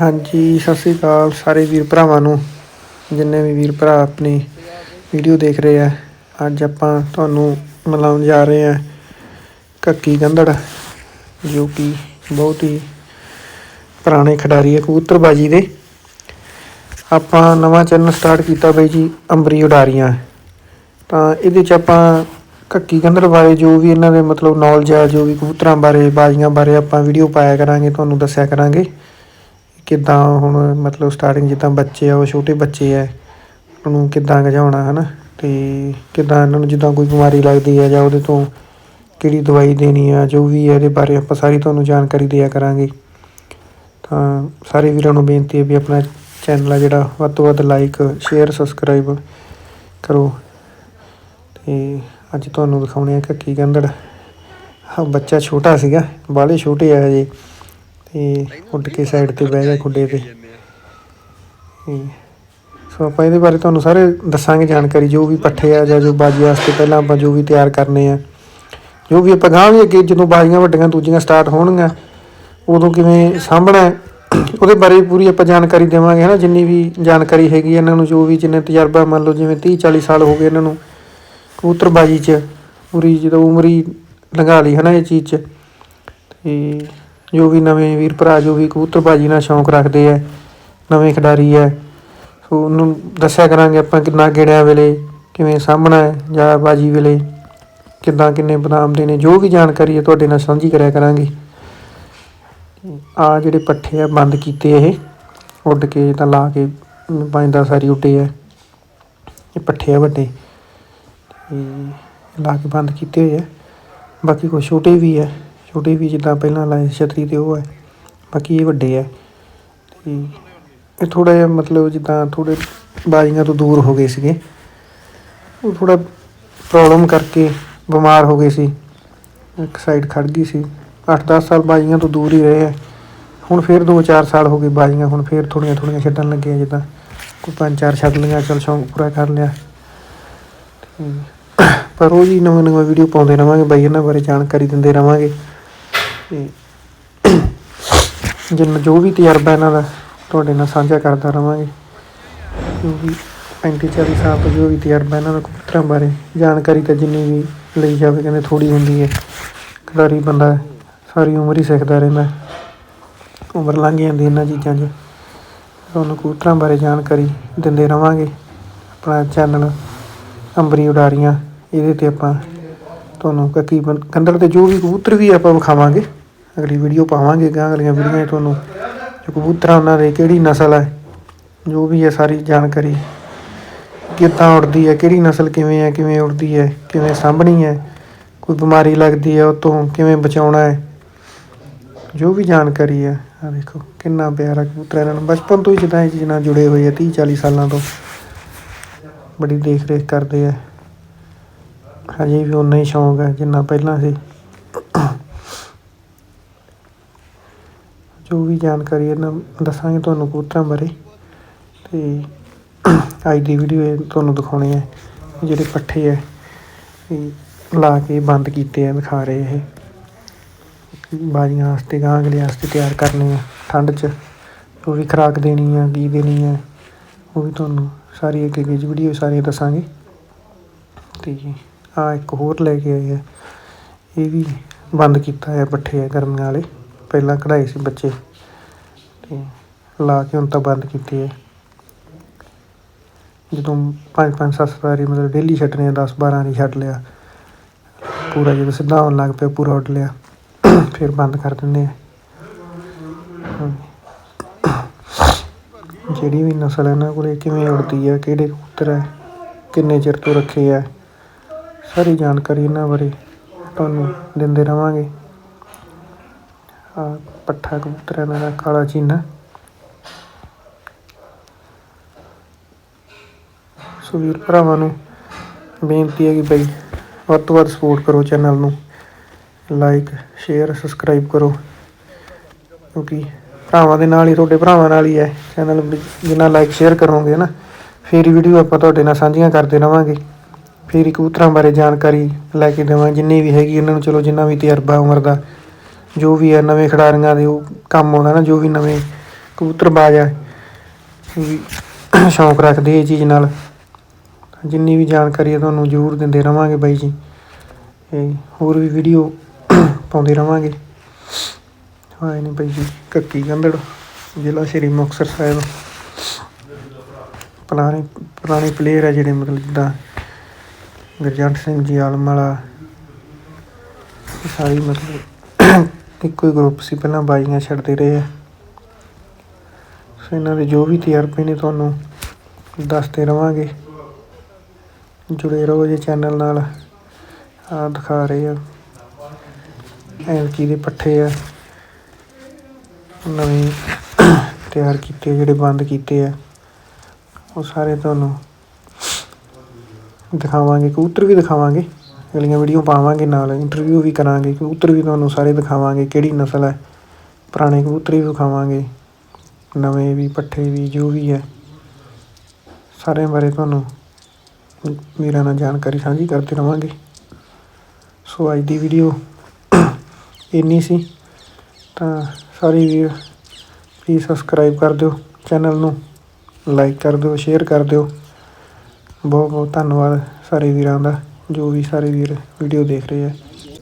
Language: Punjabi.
ਹਾਂਜੀ, ਸਤਿ ਸ੍ਰੀ ਅਕਾਲ ਸਾਰੇ ਵੀਰ ਭਰਾਵਾਂ ਨੂੰ, ਜਿੰਨੇ ਵੀ ਵੀਰ ਭਰਾ ਆਪਣੀ ਵੀਡੀਓ ਦੇਖ ਰਹੇ ਆ। ਅੱਜ ਆਪਾਂ ਤੁਹਾਨੂੰ ਮਿਲਾਉਣ ਜਾ ਰਹੇ ਆ ਕੱਕੀ ਗੰਦੜ ਜੋ ਕਿ ਬਹੁਤ ਹੀ ਪੁਰਾਣੇ ਖਿਡਾਰੀ ਹੈ ਕਬੂਤਰਬਾਜੀ ਦੇ। ਆਪਾਂ ਨਵਾਂ ਚੈਨਲ ਸਟਾਰਟ ਕੀਤਾ ਬਈ ਜੀ, ਅੰਬਰੀ ਉਡਾਰੀਆਂ। ਤਾਂ ਇਹਦੇ ਚ ਆਪਾਂ ਕੱਕੀ ਗੰਦੜ ਬਾਰੇ, ਜੋ ਵੀ ਇਹਨਾਂ ਦੇ ਮਤਲਬ ਨੌਲੇਜ ਆ, ਜੋ ਵੀ ਕਬੂਤਰਾਂ ਬਾਰੇ, ਬਾਜ਼ੀਆਂ ਬਾਰੇ ਆਪਾਂ ਵੀਡੀਓ ਪਾਇਆ ਕਰਾਂਗੇ, ਤੁਹਾਨੂੰ ਦੱਸਿਆ ਕਰਾਂਗੇ। ਕਿੱਦਾਂ ਹੁਣ ਮਤਲਬ ਸਟਾਰਟਿੰਗ ਜਿੱਦਾਂ ਬੱਚੇ ਆ, ਉਹ ਛੋਟੇ ਬੱਚੇ ਆ, ਉਹਨੂੰ ਕਿੱਦਾਂ ਗਜਾਉਣਾ ਹੈ ਨਾ ਅਤੇ ਕਿੱਦਾਂ ਇਹਨਾਂ ਨੂੰ ਜਿੱਦਾਂ ਕੋਈ ਬਿਮਾਰੀ ਲੱਗਦੀ ਹੈ ਜਾਂ ਉਹਦੇ ਤੋਂ ਕਿਹੜੀ ਦਵਾਈ ਦੇਣੀ ਆ, ਜੋ ਵੀ ਹੈ ਇਹਦੇ ਬਾਰੇ ਆਪਾਂ ਸਾਰੀ ਤੁਹਾਨੂੰ ਜਾਣਕਾਰੀ ਦਿਆ ਕਰਾਂਗੇ। ਤਾਂ ਸਾਰੇ ਵੀਰਾਂ ਨੂੰ ਬੇਨਤੀ ਹੈ ਵੀ ਆਪਣਾ ਚੈਨਲ ਆ ਜਿਹੜਾ, ਵੱਧ ਤੋਂ ਵੱਧ ਲਾਈਕ ਸ਼ੇਅਰ ਸਬਸਕ੍ਰਾਈਬ ਕਰੋ। ਤੇ ਅੱਜ ਤੁਹਾਨੂੰ ਦਿਖਾਉਣੇ ਆ ਕੱਕੀ ਗੰਦੜ ਹਾਂ ਬੱਚਾ ਛੋਟਾ ਸੀਗਾ, ਬਾਹਲੇ ਛੋਟੇ ਆ ਹਜੇ। ਤੇ ਉੱਡ ਕੇ ਸਾਈਡ ਤੇ ਬਹਿ ਗਿਆ ਖੁੱਡੇ ਤੇ। ਸੋ ਆਪਾਂ ਇਹਦੇ ਬਾਰੇ ਤੁਹਾਨੂੰ ਸਾਰੇ ਦੱਸਾਂਗੇ ਜਾਣਕਾਰੀ, ਜੋ ਵੀ ਪੱਠੇ ਆ ਜਾਂ ਜੋ ਬਾਜੀ ਵਾਸਤੇ ਪਹਿਲਾਂ ਆਪਾਂ ਜੋ ਵੀ ਤਿਆਰ ਕਰਨੇ ਆ। ਜੋ ਵੀ ਆਪਾਂ ਗਾਂ ਵੀ ਅੱਗੇ ਜਦੋਂ ਬਾਜੀਆਂ ਵੱਡੀਆਂ ਦੂਜੀਆਂ ਸਟਾਰਟ ਹੋਣਗੀਆਂ, ਉਦੋਂ ਕਿਵੇਂ ਸਾਂਭਣਾ ਉਹਦੇ ਬਾਰੇ ਪੂਰੀ ਆਪਾਂ ਜਾਣਕਾਰੀ ਦੇਵਾਂਗੇ ਹੈ ਨਾ ਜਿੰਨੀ ਵੀ ਜਾਣਕਾਰੀ ਹੈਗੀ ਇਹਨਾਂ ਨੂੰ, ਜੋ ਵੀ ਜਿੰਨੇ ਤਜਰਬਾ, ਮੰਨ ਲਓ ਜਿਵੇਂ 30 40 ਸਾਲ ਹੋ ਗਏ ਇਹਨਾਂ ਨੂੰ ਕਬੂਤਰਬਾਜੀ 'ਚ, ਪੂਰੀ ਜਦੋਂ ਉਮਰ ਹੀ ਲੰਘਾ ਲਈ ਹੈ ਨਾ ਇਹ ਚੀਜ਼ 'ਚ। ਤੇ ਜੋ ਵੀ ਨਵੇਂ ਵੀਰ ਭਰਾ, ਜੋ ਵੀ ਕਬੂਤਰਬਾਜੀ ਨਾਲ ਸ਼ੌਂਕ ਰੱਖਦੇ ਆ, ਨਵੇਂ ਖਿਡਾਰੀ ਹੈ ਸੋ ਉਹਨੂੰ ਦੱਸਿਆ ਕਰਾਂਗੇ ਆਪਾਂ ਕਿੰਨਾ ਗੇੜਿਆਂ ਵੇਲੇ, ਕਿਵੇਂ ਸਾਹਮਣਾ ਹੈ, ਜਾਂ ਬਾਜੀ ਵੇਲੇ ਕਿੱਦਾਂ ਕਿੰਨੇ ਬਦਾਮ ਦੇਣੇ, ਜੋ ਵੀ ਜਾਣਕਾਰੀ ਹੈ ਤੁਹਾਡੇ ਨਾਲ ਸਾਂਝੀ ਕਰਿਆ ਕਰਾਂਗੇ। ਆ ਜਿਹੜੇ ਪੱਠੇ ਆ, ਬੰਦ ਕੀਤੇ ਇਹ, ਉੱਡ ਕੇ ਤਾਂ ਲਾ ਕੇ ਪੰਜ ਦਸ ਸਾਰੀ ਉੱਡੇ ਆ। ਇਹ ਪੱਠੇ ਆ ਵੱਡੇ, ਤੇ ਲਾ ਕੇ ਬੰਦ ਕੀਤੇ ਹੋਏ ਆ। ਬਾਕੀ ਕੁਛ ਛੋਟੇ ਵੀ ਆ। ਛੋਟੇ ਵੀ ਜਿੱਦਾਂ ਪਹਿਲਾਂ ਲਾਏ ਸੀ ਛਤਰੀ ਤੇ ਉਹ ਹੈ। ਬਾਕੀ ਇਹ ਵੱਡੇ ਆ ਤੇ ਇਹ ਥੋੜਾ ਜਿਹਾ ਮਤਲਬ ਜਿੱਦਾਂ ਥੋੜੇ ਬਾਜ਼ੀਆਂ ਤੋਂ ਦੂਰ ਹੋ ਗਏ ਸੀਗੇ। ਉਹ ਥੋੜਾ ਪ੍ਰੋਬਲਮ ਕਰਕੇ ਬਿਮਾਰ ਹੋ ਗਏ ਸੀ। ਇੱਕ ਸਾਈਡ ਖੜ ਗਈ ਸੀ। 8-10 ਸਾਲ ਬਾਜ਼ੀਆਂ ਤੋਂ ਦੂਰ ਹੀ ਰਹੇ ਆ ਹੁਣ ਫਿਰ 2-4 ਸਾਲ ਹੋ ਗਏ ਬਾਜ਼ੀਆਂ, ਹੁਣ ਫਿਰ ਥੋੜੀਆਂ ਥੋੜੀਆਂ ਛੱਡਣ ਲੱਗੇ ਆ ਜਿੱਦਾਂ। ਕੋਈ ਪੰਜ ਚਾਰ ਛੱਡ ਲਈਆਂ ਚਲ ਸ਼ੌਂਕ ਪੂਰਾ ਕਰ ਲਿਆ। ਤੇ ਪਰ ਉਹ ਜੀ ਨਵਾਂ ਨਵਾਂ ਵੀਡੀਓ ਪਾਉਂਦੇ ਰਵਾਂਗੇ ਬਾਈ, ਇਹਨਾਂ ਬਾਰੇ ਜਾਣਕਾਰੀ ਦਿੰਦੇ ਰਵਾਂਗੇ। ਤੇ ਜਿੰਨਾ ਜੋ ਵੀ ਤਜਰਬਾ ਇਹਨਾਂ ਦਾ ਤੁਹਾਡੇ ਨਾਲ ਸਾਂਝਾ ਕਰਦਾ ਰਵਾਂਗੇ, ਜੋ ਵੀ 35 ਸਾਲ ਤੋਂ ਜੋ ਵੀ ਤਜਰਬਾ ਇਹਨਾਂ ਦਾ ਕਬੂਤਰਾਂ ਬਾਰੇ ਜਾਣਕਾਰੀ ਤਾਂ ਜਿੰਨੀ ਵੀ ਲਈ ਜਾਵੇ, ਕਹਿੰਦੇ ਥੋੜੀ ਹੁੰਦੀ ਹੈ। ਖਿਡਾਰੀ ਬੰਦਾ ਸਾਰੀ ਉਮਰ ਹੀ ਸਿੱਖਦਾ ਰਹਿੰਦਾ, ਉਮਰ ਲੰਘ ਜਾਂਦੀ ਇਹਨਾਂ ਚੀਜ਼ਾਂ 'ਚ। ਤੁਹਾਨੂੰ ਕਬੂਤਰਾਂ ਬਾਰੇ ਜਾਣਕਾਰੀ ਦਿੰਦੇ ਰਵਾਂਗੇ। ਆਪਣਾ ਚੈਨਲ ਅੰਬਰੀ ਉਡਾਰੀਆਂ, ਇਹਦੇ ਤੇ ਆਪਾਂ ਤੁਹਾਨੂੰ ਕੱਕੀ ਬੰ- ਕੰਦੜ ਤੇ ਜੋ ਵੀ ਕਬੂਤਰ ਵੀ ਆਪਾਂ ਵਿਖਾਵਾਂਗੇ, ਅਗਲੀ ਵੀਡੀਓ ਪਾਵਾਂਗੇ ਗਾਂ, ਅਗਲੀਆਂ ਵੀਡੀਓਆਂ 'ਚ ਤੁਹਾਨੂੰ ਕਬੂਤਰਾਂ ਉਹਨਾਂ ਦੇ ਕਿਹੜੀ ਨਸਲ ਹੈ, ਜੋ ਵੀ ਹੈ ਸਾਰੀ ਜਾਣਕਾਰੀ, ਕਿੱਦਾਂ ਉੜਦੀ ਹੈ, ਕਿਹੜੀ ਨਸਲ ਕਿਵੇਂ ਹੈ, ਕਿਵੇਂ ਉੜਦੀ ਹੈ, ਕਿਵੇਂ ਸਾਂਭਣੀ ਹੈ, ਕੋਈ ਬਿਮਾਰੀ ਲੱਗਦੀ ਹੈ ਉਹ ਤੋਂ ਕਿਵੇਂ ਬਚਾਉਣਾ ਹੈ, ਜੋ ਵੀ ਜਾਣਕਾਰੀ ਹੈ ਆ ਦੇਖੋ ਕਿੰਨਾ ਪਿਆਰਾ ਕਬੂਤਰ ਇਹਨਾਂ ਨੂੰ। ਬਚਪਨ ਤੋਂ ਹੀ ਜਿੱਦਾਂ ਇਹ ਚੀਜ਼ ਨਾਲ ਜੁੜੇ ਹੋਏ ਆ 30 40 ਸਾਲਾਂ ਤੋਂ, ਬੜੀ ਦੇਖ ਰੇਖ ਕਰਦੇ ਆ। ਹਜੇ ਵੀ ਉਨਾ ਹੀ ਸ਼ੌਂਕ ਹੈ ਜਿੰਨਾ ਪਹਿਲਾਂ ਸੀ। ਜੋ ਵੀ ਜਾਣਕਾਰੀ ਇਹਨਾਂ ਦੱਸਾਂਗੇ ਤੁਹਾਨੂੰ ਕਬੂਤਰਾਂ ਬਾਰੇ। ਤੇ ਅੱਜ ਦੀ ਵੀਡੀਓ ਤੁਹਾਨੂੰ ਦਿਖਾਉਣੀ ਹੈ ਜਿਹੜੇ ਪੱਠੇ ਹੈ, ਇਹ ਲਾ ਕੇ ਬੰਦ ਕੀਤੇ ਆ ਦਿਖਾ ਰਹੇ ਇਹ ਬਾਜੀਆਂ ਵਾਸਤੇ ਗਾਂ ਅਗਲੇ ਵਾਸਤੇ ਤਿਆਰ ਕਰਨੇ ਆ। ਠੰਡ 'ਚ ਉਹ ਵੀ ਖੁਰਾਕ ਦੇਣੀ ਆ ਕੀ ਦੇਣੀ ਆ। ਉਹ ਵੀ ਤੁਹਾਨੂੰ ਸਾਰੀ ਇੱਕ ਅੱਗੇ ਵੀਡੀਓ ਸਾਰੀਆਂ ਦੱਸਾਂਗੇ। ਤੇ ਆ ਇੱਕ ਹੋਰ ਲੈ ਕੇ ਆਏ ਆ। ਇਹ ਵੀ ਬੰਦ ਕੀਤਾ ਹੈ ਪੱਠੇ ਆ ਗਰਮੀਆਂ ਵਾਲੇ। ਪਹਿਲਾਂ ਕਢਾਏ ਸੀ ਬੱਚੇ ਤੇ ਲਾ ਕੇ ਹੁਣ ਤਾਂ ਬੰਦ ਕੀਤੇ ਆ। ਜਦੋਂ ਪੰਜ ਪੰਜ ਸੱਤ ਵਾਰੀ ਮਤਲਬ ਡੇਲੀ ਛੱਡਣੇ ਆ 10 12 ਵਾਰੀ ਛੱਡ ਲਿਆ। ਪੂਰਾ ਜਦੋਂ ਸਿੱਧਾ ਹੋਣ ਲੱਗ ਪਿਆ, ਪੂਰਾ ਉੱਡ ਲਿਆ। ਫਿਰ ਬੰਦ ਕਰ ਦਿੰਦੇ ਆ। ਜਿਹੜੀ ਵੀ ਨਸਲ ਇਹਨਾਂ ਕੋਲੇ ਕਿਵੇਂ ਉੜਦੀ ਹੈ ਕਿਹੜੇ ਕਬੂਤਰ ਹੈ ਕਿੰਨੇ ਚਿਰ ਤੋਂ ਰੱਖੇ ਆ। ਸਾਰੀ ਜਾਣਕਾਰੀ ਇਹਨਾਂ ਬਾਰੇ ਤੁਹਾਨੂੰ ਦਿੰਦੇ ਰਵਾਂਗੇ। ਆ ਪੱਠਾ ਕਬੂਤਰ ਇਹਨਾਂ ਦਾ, ਕਾਲਾ ਚੀਨਾ। ਸੋ ਵੀਰ ਭਰਾਵਾਂ ਨੂੰ ਬੇਨਤੀ ਹੈ ਕਿ ਬਈ ਵੱਧ ਤੋਂ ਵੱਧ ਸਪੋਰਟ ਕਰੋ ਚੈਨਲ ਨੂੰ। ਲਾਈਕ ਸ਼ੇਅਰ ਸਬਸਕ੍ਰਾਈਬ ਕਰੋ। ਕਿਉਂਕਿ ਭਰਾਵਾਂ ਦੇ ਨਾਲ ਹੀ, ਤੁਹਾਡੇ ਭਰਾਵਾਂ ਨਾਲ ਹੀ ਹੈ। ਚੈਨਲ ਜਿੰਨਾ ਲਾਈਕ ਸ਼ੇਅਰ ਕਰੋਗੇ ਨਾ, ਫੇਰ ਵੀਡੀਓ ਆਪਾਂ ਤੁਹਾਡੇ ਨਾਲ ਸਾਂਝੀਆਂ ਕਰਦੇ ਰਵਾਂਗੇ। ਫਿਰ ਹੀ ਕਬੂਤਰਾਂ ਬਾਰੇ ਜਾਣਕਾਰੀ ਲੈ ਕੇ ਦੇਵਾਂ। ਜਿੰਨੀ ਵੀ ਹੈਗੀ ਇਹਨਾਂ ਨੂੰ ਚਲੋ ਜਿੰਨਾ ਵੀ ਤਜਰਬਾ ਉਮਰ ਦਾ, ਜੋ ਵੀ ਹੈ ਨਵੇਂ ਖਿਡਾਰੀਆਂ ਦੇ ਉਹ ਕੰਮ ਆਉਂਦਾ ਨਾ, ਜੋ ਵੀ ਨਵੇਂ ਕਬੂਤਰਬਾਜ਼ ਆ ਵੀ ਸ਼ੌਂਕ ਰੱਖਦੇ ਇਹ ਚੀਜ਼ ਨਾਲ। ਜਿੰਨੀ ਵੀ ਜਾਣਕਾਰੀ ਹੈ ਤੁਹਾਨੂੰ ਜ਼ਰੂਰ ਦਿੰਦੇ ਰਵਾਂਗੇ ਬਾਈ ਜੀ। ਤੇ ਹੋਰ ਵੀ ਵੀਡੀਓ ਪਾਉਂਦੇ ਰਵਾਂਗੇ। ਹਾਂ ਨਹੀਂ ਬਾਈ ਜੀ, ਕੱਕੀ ਗੰਦੜ ਜ਼ਿਲ੍ਹਾ ਸ਼੍ਰੀ ਮੁਕਤਸਰ ਸਾਹਿਬ। ਪੁਰਾਣੇ ਪੁਰਾਣੇ ਪਲੇਅਰ ਆ ਜਿਹੜੇ ਮਤਲਬ ਜਿੱਦਾਂ ਗੁਰਜੰਟ ਸਿੰਘ ਜੀ ਆਲਮ ਵਾਲਾ। ਇਹ ਸਾਰੀ ਮਤਲਬ ਇੱਕੋ ਹੀ ਗਰੁੱਪ ਸੀ, ਪਹਿਲਾਂ ਬਾਈਆਂ ਛੱਡਦੇ ਰਹੇ ਆ। ਸੋ ਇਹਨਾਂ ਦੇ ਜੋ ਵੀ ਤਜਰਬੇ ਨੇ ਤੁਹਾਨੂੰ ਦੱਸਦੇ ਰਵਾਂਗੇ। ਜੁੜੇ ਰਹੋ ਜੇ ਚੈਨਲ ਨਾਲ। ਆ ਦਿਖਾ ਰਹੇ ਆ। ਐਲਕੀ ਦੇ ਪੱਠੇ ਆ। ਨਵੇਂ ਤਿਆਰ ਕੀਤੇ, ਜਿਹੜੇ ਬੰਦ ਕੀਤੇ ਆ। ਉਹ ਸਾਰੇ ਤੁਹਾਨੂੰ ਦਿਖਾਵਾਂਗੇ ਕਬੂਤਰ ਵੀ ਦਿਖਾਵਾਂਗੇ, ਅਗਲੀਆਂ ਵੀਡੀਓ ਪਾਵਾਂਗੇ ਨਾਲ ਇੰਟਰਵਿਊ ਵੀ ਕਰਾਂਗੇ ਕਬੂਤਰ ਵੀ ਤੁਹਾਨੂੰ ਸਾਰੇ ਦਿਖਾਵਾਂਗੇ, ਕਿਹੜੀ ਨਸਲ ਹੈ, ਪੁਰਾਣੇ ਕਬੂਤਰ ਵੀ ਦਿਖਾਵਾਂਗੇ ਨਵੇਂ ਵੀ, ਪੱਠੇ ਵੀ, ਜੋ ਵੀ ਹੈ, ਸਾਰਿਆਂ ਬਾਰੇ ਤੁਹਾਨੂੰ ਵੀਰਾਂ ਨਾਲ ਜਾਣਕਾਰੀ ਸਾਂਝੀ ਕਰਦੇ ਰਵਾਂਗੇ। ਸੋ ਅੱਜ ਦੀ ਵੀਡੀਓ ਇੰਨੀ ਸੀ, ਤਾਂ ਸਾਰੇ ਵੀਰ ਪਲੀਜ਼ ਸਬਸਕ੍ਰਾਈਬ ਕਰ ਦਿਓ ਚੈਨਲ ਨੂੰ ਲਾਈਕ ਕਰ ਦਿਓ ਸ਼ੇਅਰ ਕਰ ਦਿਓ। ਬਹੁਤ ਬਹੁਤ ਧੰਨਵਾਦ ਸਾਰੇ ਵੀਰਾਂ ਦਾ ਜੋ ਵੀ ਸਾਰੇ ਵੀਰ ਵੀਡੀਓ ਦੇਖ ਰਹੇ ਆ।